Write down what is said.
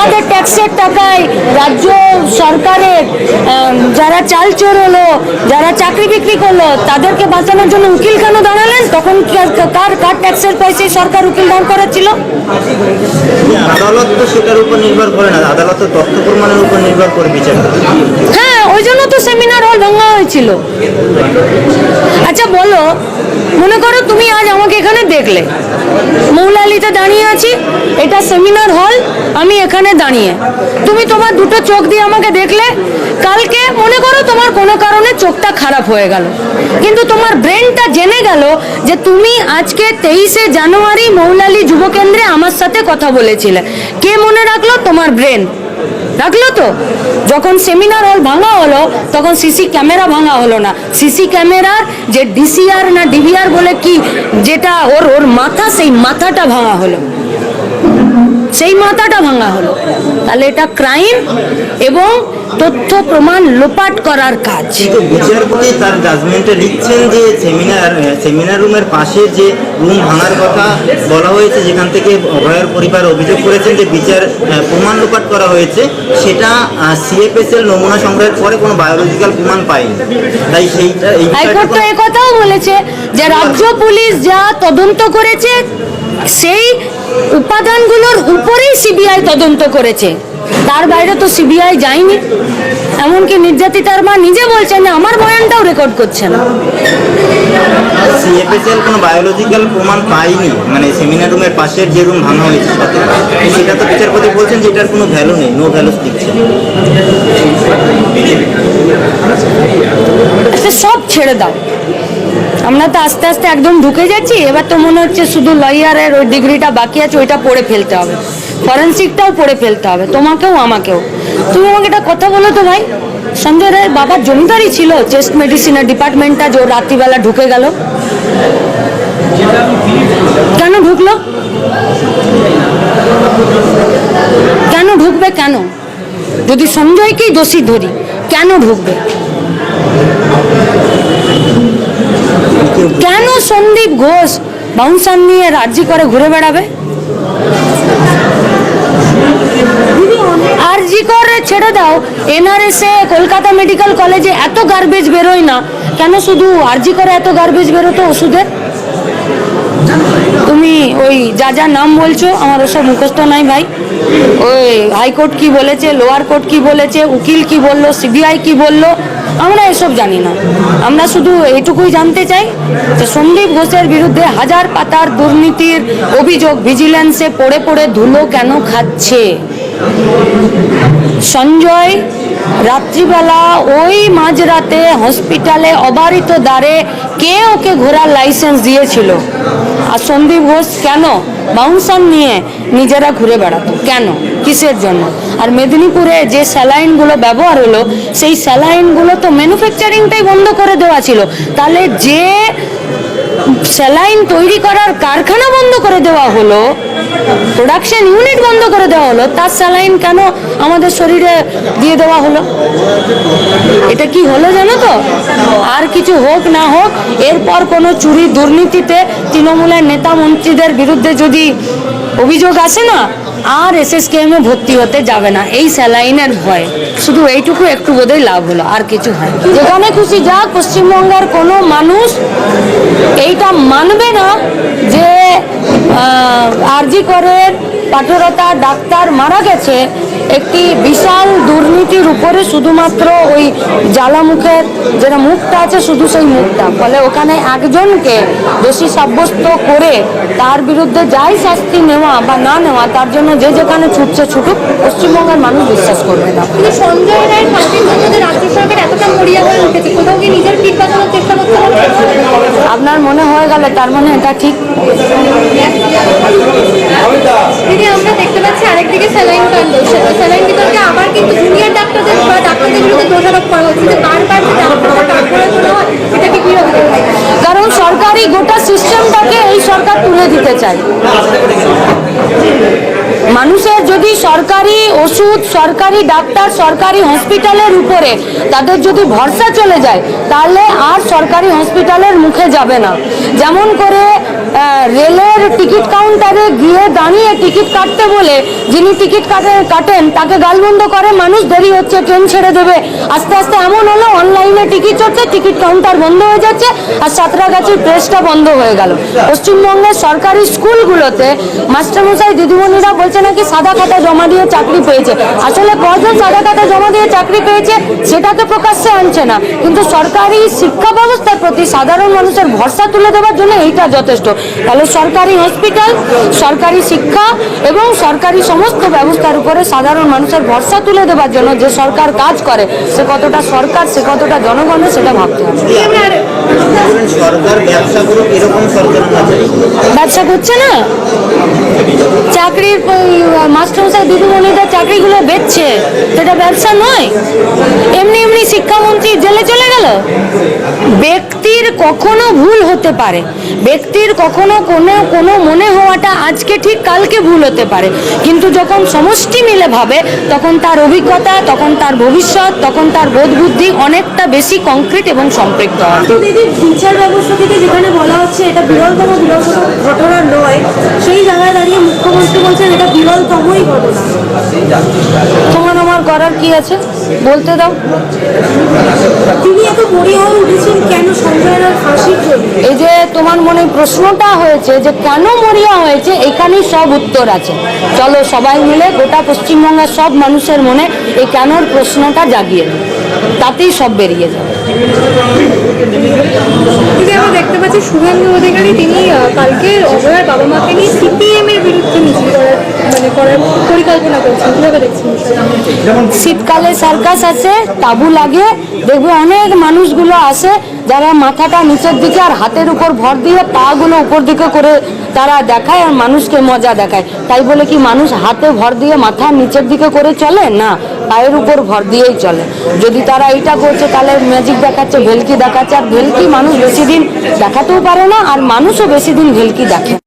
আমাদের ট্যাক্সের টাকায় রাজ্য সরকারের যারা চাল চোর হলো যারা চাকরি বিক্রি করল তাদেরকে বাঁচানোর জন্য উকিল কেন দাঁড়ালেন? তখন কার কার ট্যাক্সের পয়সায় সরকার উকিল দাঁড় করাচ্ছিল? আদালত তো সেটার উপর নির্ভর করে না আদালত তথ্য প্রমাণের উপর নির্ভর করে বিচার হ্যাঁ ওই জন্য তো সেমিনার হল ভাঙা হয়েছিল। আচ্ছা বলো মনে করো তুমি আজ আমাকে এখানে দেখলে। মৌলালিতে দাঁড়িয়ে আছি এটা সেমিনার হল আমি এখানে দাঁড়িয়ে। তুমি তোমার দুটো চোখ দিয়ে আমাকে দেখলে, কালকে মনে করো তোমার কোনো কারণে চোখটা খারাপ হয়ে গেল। কিন্তু তোমার ব্রেনটা জেনে গেল যে তুমি আজকে তেইশে জানুয়ারি মৌলালি যুব কেন্দ্রে আমার সাথে কথা বলেছিলে। কে মনে রাখল? তোমার ব্রেন। রাখল তো? যখন সেমিনার হল ভাঙা হলো, তখন সিসি ক্যামেরা ভাঙা হলো না। সিসি ক্যামেরার যে ডিসিআর না ডিভিআর বলে কি, যেটা ওর ওর মাথা, সেই মাথাটা ভাঙা হলো। সেই মাথাটা ভাঙা হলো তাহলে এটা ক্রাইম এবং তথ্য প্রমাণ লোপাট করার কাজ। কিন্তু বিচারপতি তার জাজমেন্টে লিখছেন যে সেমিনার সেমিনার রুমের পাশে যে রুম ভাঙার কথা বলা হয়েছে যেখান থেকে অভয়ের পরিবার অভিযোগ করেছেন যে বিচার প্রমাণ লোপাট করা হয়েছে সেটা সিএফএসএল নমুনা সংগ্রহের পরে কোনো বায়োলজিক্যাল প্রমাণ পায়নি। তাই সেইটা এই হাইকোর্ট তো একথাও বলেছে যে রাজ্য পুলিশ যা তদন্ত করেছে সেই উপাদানগুলোর উপরেই সিবিআই তদন্ত করেছে। তার বাইরে তো সিবিআই যায়নি। এমনকি নির্যাতিতার মা নিজে বলছেন আমার বয়ানটাও রেকর্ড করছে না। সিএফএসএল কোনো বায়োলজিক্যাল প্রমাণ পায়নি। মানে সেমিনার রুমের পাশের যে রুম ভাঙা হয়েছে সেটা তো বিচারপতি বলছেন যে এটার কোনো ভ্যালু নেই নো ভ্যালু দিচ্ছে সব ছেড়ে দাও। আমরা তো আস্তে আস্তে একদম ঢুকে যাচ্ছি, এবার তো মনে হচ্ছে শুধু লয়ারের ওই ডিগ্রিটা বাকি আছে, ওইটা পড়ে ফেলতে হবে। ফরেন্সিকটাও পড়ে ফেলতে হবে, তোমাকেও, আমাকেও। তুমি আমাকে একটা কথা বলো তো ভাই। সঞ্জয় রায়ের বাবার জমিদারি ছিল চেস্ট মেডিসিনের ডিপার্টমেন্টটা যে রাত্রিবেলা ঢুকে গেল। কেন ঢুকলো? কেন ঢুকবে কেন? যদি সঞ্জয়কেই দোষী ধরি, কেন ঢুকবে? কেন সন্দীপ ঘোষ বাউন্সার নিয়ে রাজি করে ঘুরে বেড়াবে? আর জি করে ছেড়ে দাও। এনআরএসে, কলকাতা মেডিকেল কলেজে এত গার্বেজ বেরোয় না। কেন শুধু আর জি করে এত গার্বেজ বেরোতো ওষুধের? তুমি ওই যা যা নাম বলছো, আমার ওসব মুখস্থ নাই ভাই। ওই হাইকোর্ট কি বলেছে, লোয়ার কোর্ট কি বলেছে, উকিল কি বলল, সিবিআই কি বলল, আমরা এসব জানি না। আমরা শুধু এইটুকুই জানতে চাই যে সন্দীপ ঘোষের বিরুদ্ধে হাজার পাতার দুর্নীতির অভিযোগ ভিজিল্যান্সে পড়ে পড়ে ধুলো কেন খাচ্ছে? সঞ্জয়, রাত্রিবেলা ওই মাঝরাতে হসপিটালে অবারিত দ্বারে কে ওকে ঘোরার লাইসেন্স দিয়েছিল? আর সন্দীপ ঘোষ, কেন? বাউন্সার নিয়ে নিজেরা ঘুরে বেড়াতো। কেন? কিসের জন্য? আর মেদিনীপুরে যে স্যালাইনগুলো ব্যবহার হলো, সেই স্যালাইনগুলো তো ম্যানুফ্যাকচারিংটাই বন্ধ করে দেওয়া ছিল। তাহলে যে স্যালাইন তৈরি করার কারখানা বন্ধ করে দেওয়া হলো প্রোডাকশন ইউনিট বন্ধ করে দেওয়া হলো। তার স্যালাইন কেন আমাদের শরীরে দিয়ে দেওয়া হলো? এটা কি হলো জানো তো? আর কিছু হোক না হোক, এরপর কোনো চুরি দুর্নীতিতে তৃণমূলের নেতা মন্ত্রীদের বিরুদ্ধে যদি অভিযোগ আসে না, আর এস এস এসএসকেএমে ভর্তি হতে যাবে না। এই স্যালাইনের ভয়। শুধু এইটুকু, একটু বোধহয় লাভ হলো, আর কিছু হয় যেখানে খুশি যাক, পশ্চিমবঙ্গের কোনো মানুষ এইটা মানবে না যে আরজি করের পাঠরতা ডাক্তার মারা গেছে। একটি বিশাল দুর্নীতির উপরে শুধুমাত্র ওই জ্বালামুখের যেটা মুখটা আছে শুধু সেই মুখটা। ফলে ওখানে একজনকে দোষী সাব্যস্ত করে তার বিরুদ্ধে যাই শাস্তি নেওয়া বা না নেওয়া তার জন্য যে যেখানে ছুটছে ছুটুক পশ্চিমবঙ্গের মানুষ বিশ্বাস করবে না। কিন্তু সঞ্জয় রায়ের ফাঁসির জন্য রাজ্য সরকার এতটা মরিয়া হয়ে উঠেছে কোথাও কি নিজের পিঠ বাঁচানোর চেষ্টা করতে আপনার মনে হয়ে গেল তার মানে এটা ঠিক? আমরা দেখতে পাচ্ছি আরেকদিকে স্যালাইন বিতর্কে আবার কিন্তু জুনিয়র ডাক্তারদের বা ডাক্তারদের বিরুদ্ধে দোষারোপ করা হচ্ছে কারণ সরকারি গোটা সিস্টেমটাকে এই সরকার তুলে দিতে চায়। মানুষের যদি সরকারি ওষুধ, সরকারি ডাক্তার, সরকারি হসপিটালের উপরে তাদের যদি ভরসা চলে যায়, তাহলে আর সরকারি হসপিটালের মুখে যাবে না। যেমন করে রেলের টিকিট কাউন্টারে গিয়ে দাঁড়িয়ে টিকিট কাটতে বলে যিনি টিকিট কাটে কাটেন, তাকে গালবন্ধ করে, মানুষ দেরি হচ্ছে, ট্রেন ছেড়ে দেবে। আস্তে আস্তে এমন হলো, অনলাইনে টিকিট হচ্ছে টিকিট কাউন্টার বন্ধ হয়ে যাচ্ছে, আর সাঁতরাগাছির প্রেসটা বন্ধ হয়ে গেল। পশ্চিমবঙ্গের সরকারি স্কুলগুলোতে মাস্টারমশাই, দিদিমণিরা বলছে নাকি সাদা খাতা জমা দিয়ে চাকরি পেয়েছে। আসলে কজন সাদা খাতা জমা দিয়ে চাকরি পেয়েছে সেটা তো প্রকাশ্যে আনছে না। কিন্তু সরকারি শিক্ষা ব্যবস্থার প্রতি সাধারণ মানুষের ভরসা তুলে দেওয়ার জন্য এইটা যথেষ্ট। তাহলে সরকারি হসপিটাল সরকারি শিক্ষা এবং সরকারি সমস্ত ব্যবস্থার উপরে সাধারণ মানুষের ভরসা তুলে দেওয়ার জন্য যে সরকার কাজ করে, সে কতটা সরকার, সে কতটা জনগণের সেটা ভাবতে হবে। বললেন সরকার ব্যবসা করুক এরকম সরকার ব্যবসা করছে না? চাকরির মাস্টারমশাই দিদিমণিদের চাকরিগুলো বেচছে। সেটা ব্যবসা নয়। এমনি এমনি শিক্ষামন্ত্রী জেলে চলে গেল। ব্যক্তির কখনো ভুল হতে পারে। ব্যক্তির কখনো কোনো কোনো মনে হওয়াটা আজকে ঠিক কালকে ভুল হতে পারে। কিন্তু যখন সমষ্টি মিলে ভাবে তখন তার অভিজ্ঞতা তখন তার ভবিষ্যৎ তখন তার বোধ বুদ্ধি অনেকটা বেশি কংক্রিট এবং সম্পৃক্ত হয়। থেকে যেখানে বলা হচ্ছে এটা বিরলতম বিরলতম ঘটনা নয় সেই জায়গায় দাঁড়িয়ে মুখ্যমন্ত্রী বলছেন এটা বিরলতমই ঘটনা। তোমার আমার করার কি আছে? বলতে দাও। তিনি এত মরি হয়ে উঠেছেন কেন? সঞ্জয় রায় ফাঁসির জন্য। এই যে তোমার মনে প্রশ্নটা হয়েছে যে কেন মরিয়া হয়েছে এখানেই সব উত্তর আছে। চলো সবাই মিলে গোটা পশ্চিমবঙ্গের সব মানুষের মনে এই কেনর প্রশ্নটা জাগিয়ে। তাতেই সব বেরিয়ে যাবে আমরা দেখতে পাচ্ছি শুভেন্দু অধিকারী তিনি কালকে অভয়ের বাবা মাকে নিয়ে সিপিএম এর বিরুদ্ধে মিছিল করার মানে করার পরিকল্পনা করছেন। কীভাবে দেখছেন শীতকালে সার্কাস আছে তাবু লাগে। দেখবে অনেক মানুষগুলো আসে যারা মাথাটা নিচের দিকে আর হাতের উপর ভর দিয়ে পাগুলো উপর দিকে করে তারা দেখায় আর মানুষকে মজা দেখায়। তাই বলে কি মানুষ হাতে ভর দিয়ে মাথা নিচের দিকে করে চলে? না পায়ের উপর ভর দিয়েই চলে যদি তারা এইটা করছে, তাহলে ম্যাজিক দেখাচ্ছে, ভেলকি দেখাচ্ছে, আর ভেলকি মানুষ বেশি দিন দেখাতেও পারে না, আর মানুষও বেশি দিন ভেলকি দেখে।